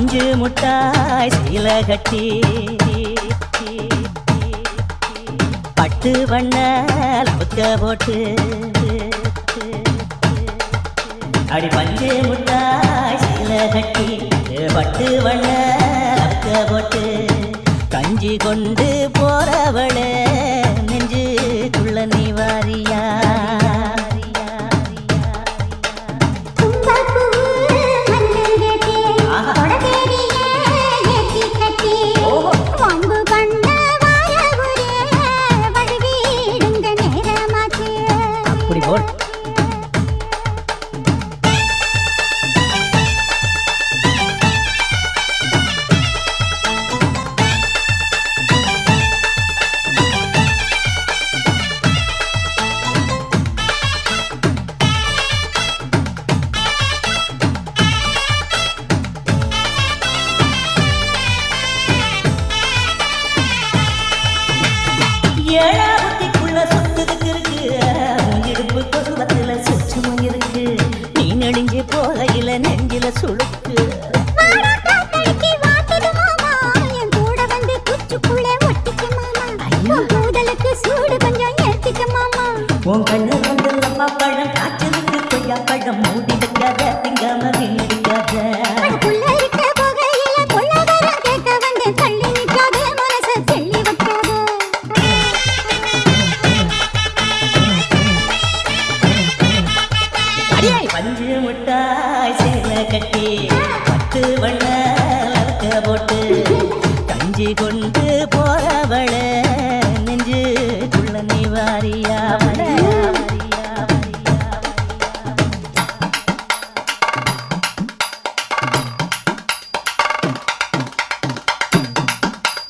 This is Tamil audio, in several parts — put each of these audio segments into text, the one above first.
பஞ்சு முட்டாய் சீல கட்டி. பட்டு வண்ண லவுக்க போட்டு. அடி பஞ்சு முட்டாய் சீல கட்டி. பட்டு வண்ண லவுக்க போட்டு. கஞ்சி கொண்டு போல் ஏழாவத்திக்குள்ள சொத்துக்கு இருக்கு. மூஞ்சில சுளுக்கு. உன் கண்ணு வந்து லப்பா பழம் காய்ச்சலுக்கு கொய்யா பழம் மூடி வைக்காத திங்காம வீணடிக்காத. பஞ்சு முட்டா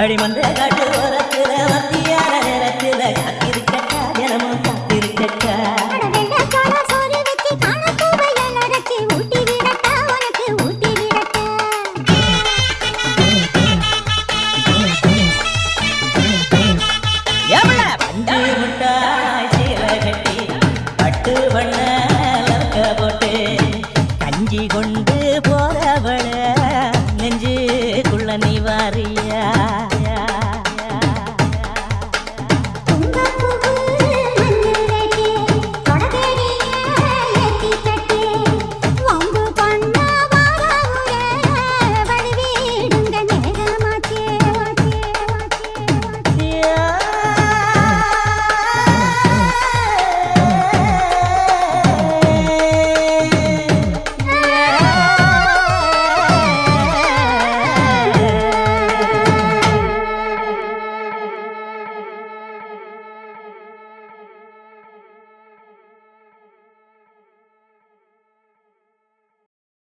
அடிமந்த காட்டு ஓரத்தில் மத்தியார நேரத்தில் காத்திருக்கட்டா தினமும் காத்திருக்கட்டா. போட்டு கஞ்சி கொண்டு போறவள நெஞ்சுக்குள்ள நீ வாரியா?